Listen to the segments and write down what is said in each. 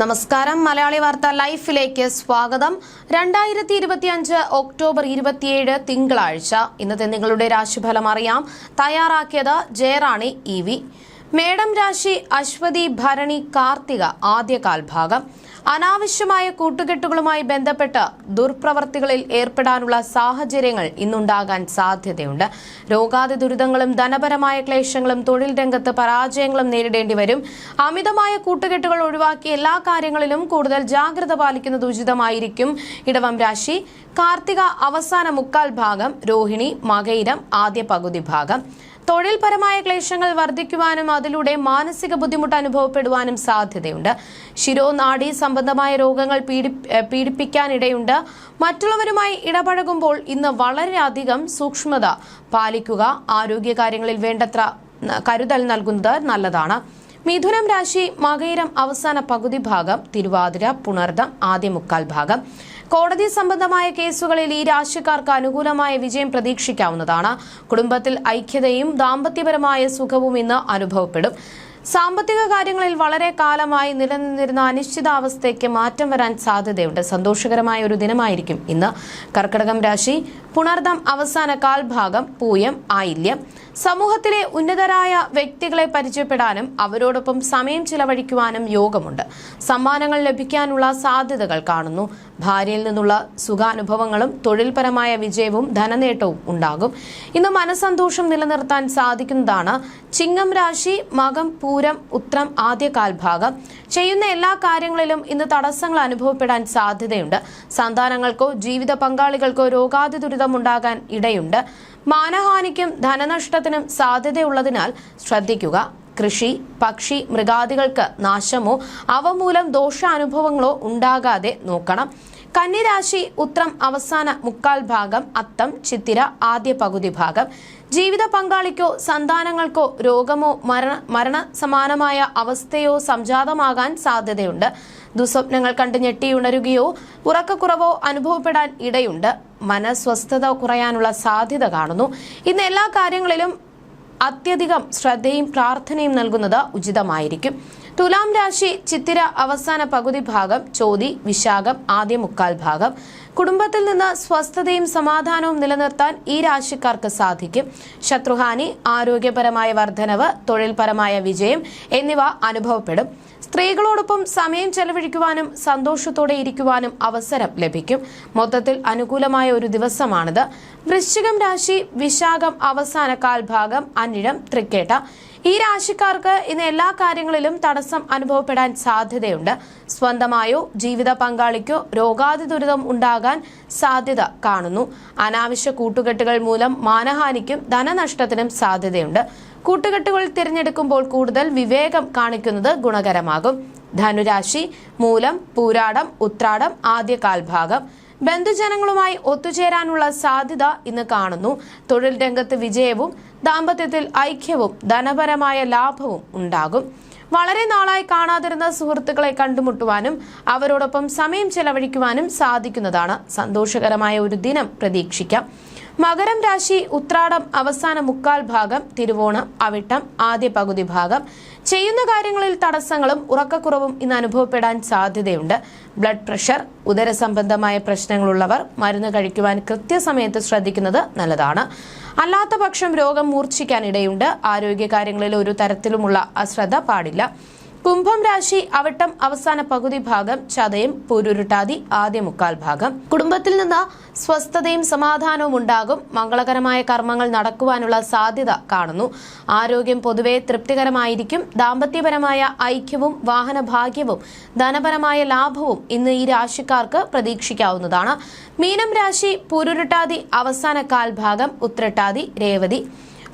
നമസ്കാരം. മലയാളി വാർത്ത ലൈഫിലേക്ക് സ്വാഗതം. രണ്ടായിരത്തി ഇരുപത്തി അഞ്ച് ഒക്ടോബർ ഇരുപത്തിയേഴ് തിങ്കളാഴ്ച. ഇന്നത്തെ നിങ്ങളുടെ രാശിഫലം അറിയാം. തയ്യാറാക്കിയത് ജയറാണി ഇ വി. മേടം രാശി അശ്വതി ഭരണി കാർത്തിക ആദ്യകാൽ ഭാഗം അനാവശ്യമായ കൂട്ടുകെട്ടുകളുമായി ബന്ധപ്പെട്ട് ദുർപ്രവർത്തികളിൽ ഏർപ്പെടാനുള്ള സാഹചര്യങ്ങൾ ഇന്നുണ്ടാകാൻ സാധ്യതയുണ്ട്. രോഗാതി ദുരിതങ്ങളും ധനപരമായ ക്ലേശങ്ങളും തൊഴിൽ രംഗത്ത് പരാജയങ്ങളും നേരിടേണ്ടി വരും. അമിതമായ കൂട്ടുകെട്ടുകൾ ഒഴിവാക്കി എല്ലാ കാര്യങ്ങളിലും കൂടുതൽ ജാഗ്രത പാലിക്കുന്നത് ഉചിതമായിരിക്കും. ഇടവം രാശി കാർത്തിക അവസാന മുക്കാൽ ഭാഗം രോഹിണി മകയിരം ആദ്യ പകുതി ഭാഗം. തൊഴിൽപരമായ ക്ലേശങ്ങൾ വർദ്ധിക്കുവാനും അതിലൂടെ മാനസിക ബുദ്ധിമുട്ട് അനുഭവപ്പെടുവാനും സാധ്യതയുണ്ട്. ശിരോനാഡി സംബന്ധമായ രോഗങ്ങൾ പീഡി പീഡിപ്പിക്കാനിടയുണ്ട്. മറ്റുള്ളവരുമായി ഇടപഴകുമ്പോൾ ഇന്ന് വളരെയധികം സൂക്ഷ്മത പാലിക്കുക ആരോഗ്യകാര്യങ്ങളിൽ വേണ്ടത്ര കരുതൽ നൽകുന്നത് നല്ലതാണ്. മിഥുനം രാശി മകയിരം അവസാന പകുതി ഭാഗം തിരുവാതിര പുണർദം ആദ്യ മുക്കാൽ ഭാഗം. കോടതി സംബന്ധമായ കേസുകളിൽ ഈ രാശിക്കാർക്ക് അനുകൂലമായ വിജയം പ്രതീക്ഷിക്കാവുന്നതാണ്. കുടുംബത്തിൽ ഐക്യതയും ദാമ്പത്യപരമായ സുഖവും ഇന്ന് അനുഭവപ്പെടും. സാമ്പത്തിക കാര്യങ്ങളിൽ വളരെ കാലമായി നിലനിന്നിരുന്ന അനിശ്ചിതാവസ്ഥയ്ക്ക് മാറ്റം വരാൻ സാധ്യതയുണ്ട്. സന്തോഷകരമായ ഒരു ദിനമായിരിക്കും ഇന്ന്. കർക്കടകം രാശി പുണർദം അവസാന കാൽഭാഗം പൂയം ആയില്യം. സമൂഹത്തിലെ ഉന്നതരായ വ്യക്തികളെ പരിചയപ്പെടാനും അവരോടൊപ്പം സമയം ചിലവഴിക്കുവാനും യോഗമുണ്ട്. സമ്മാനങ്ങൾ ലഭിക്കാനുള്ള സാധ്യതകൾ കാണുന്നു. ഭാര്യയിൽ നിന്നുള്ള സുഖാനുഭവങ്ങളും തൊഴിൽപരമായ വിജയവും ധനനേട്ടവും ഉണ്ടാകും. ഇന്ന് മനസന്തോഷം നിലനിർത്താൻ സാധിക്കുന്നതാണ്. ചിങ്ങം രാശി മകം പൂരം ഉത്രം ആദ്യ കാൽഭാഗം ചെയ്യുന്ന എല്ലാ കാര്യങ്ങളിലും ഇന്ന് തടസ്സങ്ങൾ അനുഭവപ്പെടാൻ സാധ്യതയുണ്ട്. സന്താനങ്ങൾക്കോ ജീവിത പങ്കാളികൾക്കോ രോഗാതി ദുരിതമുണ്ടാകാൻ ഇടയുണ്ട്. മാനഹാനിക്കും ധനനഷ്ടത്തിനും സാധ്യതയുള്ളതിനാൽ ശ്രദ്ധിക്കുക. കൃഷി പക്ഷി മൃഗാദികൾക്ക് നാശമോ അവ മൂലം ദോഷാനുഭവങ്ങളോ ഉണ്ടാകാതെ നോക്കണം. കന്നിരാശി ഉത്രം അവസാന മുക്കാൽ ഭാഗം അത്തം ചിത്തിര ആദ്യ പകുതി ഭാഗം. ജീവിത പങ്കാളിക്കോ സന്താനങ്ങൾക്കോ രോഗമോ മരണ മരണ സമാനമായ അവസ്ഥയോ സംജാതമാകാൻ സാധ്യതയുണ്ട്. ദുസ്വപ്നങ്ങൾ കണ്ട് ഞെട്ടിയുണരുകയോ ഉറക്കക്കുറവോ അനുഭവപ്പെടാൻ ഇടയുണ്ട്. മനസ്വസ്ഥത കുറയാനുള്ള സാധ്യത കാണുന്നു. ഇന്ന് എല്ലാ കാര്യങ്ങളിലും അത്യധികം ശ്രദ്ധയും പ്രാർത്ഥനയും നൽകുന്നത് ഉചിതമായിരിക്കും. തുലാം രാശി ചിത്തിര അവസാന പകുതി ഭാഗം ചോതി വിശാഖം ആദ്യ മുക്കാൽ ഭാഗം. കുടുംബത്തിൽ നിന്ന് സ്വസ്ഥതയും സമാധാനവും നിലനിർത്താൻ ഈ രാശിക്കാർക്ക് സാധിക്കും. ശത്രുഹാനി ആരോഗ്യപരമായ വർധനവ് തൊഴിൽപരമായ വിജയം എന്നിവ അനുഭവപ്പെടും. സ്ത്രീകളോടൊപ്പം സമയം ചെലവഴിക്കുവാനും സന്തോഷത്തോടെ ഇരിക്കുവാനും അവസരം ലഭിക്കും. മൊത്തത്തിൽ അനുകൂലമായ ഒരു ദിവസമാണിത്. വൃശ്ചികം രാശി വിശാഖം അവസാന കാൽഭാഗം അന്നിഴം തൃക്കേട്ട. ഈ രാശിക്കാർക്ക് ഇന്ന് എല്ലാ കാര്യങ്ങളിലും തടസ്സം അനുഭവപ്പെടാൻ സാധ്യതയുണ്ട്. സ്വന്തമായോ ജീവിത പങ്കാളിക്കോ രോഗാതി ദുരിതം ഉണ്ടാകാൻ സാധ്യത കാണുന്നു. അനാവശ്യ കൂട്ടുകെട്ടുകൾ മൂലം മാനഹാനിക്കും ധനനഷ്ടത്തിനും സാധ്യതയുണ്ട്. കൂട്ടുകെട്ടുകൾ തിരഞ്ഞെടുക്കുമ്പോൾ കൂടുതൽ വിവേകം കാണിക്കുന്നത് ഗുണകരമാകും. ധനുരാശി മൂലം പൂരാടം ഉത്രാടം ആദ്യ കാൽഭാഗം ബന്ധുജനങ്ങളുമായി ഒത്തുചേരാനുള്ള സാധ്യത ഇന്ന് കാണുന്നു. തൊഴിൽ രംഗത്ത് വിജയവും ദാമ്പത്യത്തിൽ ഐക്യവും ധനപരമായ ലാഭവും ഉണ്ടാകും. വളരെ നാളായി കാണാതിരുന്ന സുഹൃത്തുക്കളെ കണ്ടുമുട്ടുവാനും അവരോടൊപ്പം സമയം ചെലവഴിക്കുവാനും സാധിക്കുന്നതാണ് സന്തോഷകരമായ ഒരു ദിനം പ്രതീക്ഷിക്കാം. മകരം രാശി ഉത്രാടം അവസാന മുക്കാൽ ഭാഗം തിരുവോണം അവിട്ടം ആദ്യ പകുതി ഭാഗം. ചെയ്യുന്ന കാര്യങ്ങളിൽ തടസ്സങ്ങളും ഉറക്കക്കുറവും ഇന്ന് അനുഭവപ്പെടാൻ സാധ്യതയുണ്ട്. ബ്ലഡ് പ്രഷർ ഉദര സംബന്ധമായ പ്രശ്നങ്ങളുള്ളവർ മരുന്ന് കഴിക്കുവാൻ കൃത്യസമയത്ത് ശ്രദ്ധിക്കുന്നത് നല്ലതാണ്. അല്ലാത്ത പക്ഷം രോഗം മൂർച്ഛിക്കാനിടയുണ്ട് ആരോഗ്യകാര്യങ്ങളിൽ ഒരു തരത്തിലുമുള്ള അശ്രദ്ധ പാടില്ല. കുംഭം രാശി അവട്ടം അവസാന പകുതി ഭാഗം ചതയം പുരുരുട്ടാതി ആദ്യ മുക്കാൽ ഭാഗം. കുടുംബത്തിൽ നിന്ന് സ്വസ്ഥതയും സമാധാനവും ഉണ്ടാകും. മംഗളകരമായ കർമ്മങ്ങൾ നടക്കുവാനുള്ള സാധ്യത കാണുന്നു. ആരോഗ്യം പൊതുവെ തൃപ്തികരമായിരിക്കും. ദാമ്പത്യപരമായ ഐക്യവും വാഹന ഭാഗ്യവും ധനപരമായ ലാഭവും ഇന്ന് ഈ രാശിക്കാർക്ക് പ്രതീക്ഷിക്കാവുന്നതാണ്. മീനം രാശി പുരുരുട്ടാതി അവസാന കാൽഭാഗം ഉത്രട്ടാതി രേവതി.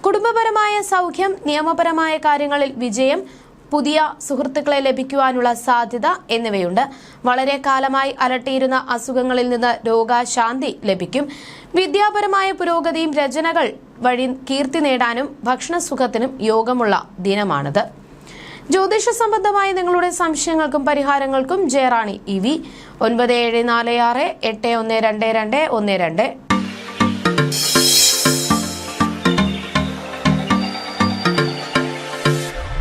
കുടുംബപരമായ സൗഖ്യം നിയമപരമായ കാര്യങ്ങളിൽ വിജയം പുതിയ സുഹൃത്തുക്കളെ ലഭിക്കുവാനുള്ള സാധ്യത എന്നിവയുണ്ട്. വളരെ കാലമായി അലട്ടിയിരുന്ന അസുഖങ്ങളിൽ നിന്ന് രോഗശാന്തി ലഭിക്കും. വിദ്യാപരമായ പുരോഗതിയും രചനകൾ വഴി കീർത്തി നേടാനും ഭക്ഷണസുഖത്തിനും യോഗമുള്ള ദിനമാണിത്. ജ്യോതിഷ സംബന്ധമായ നിങ്ങളുടെ സംശയങ്ങൾക്കും പരിഹാരങ്ങൾക്കും ജയറാണി ഇ വി. ഒൻപത് ഏഴ് നാല് ആറ് എട്ട് ഒന്ന് രണ്ട് രണ്ട് ഒന്ന് രണ്ട്.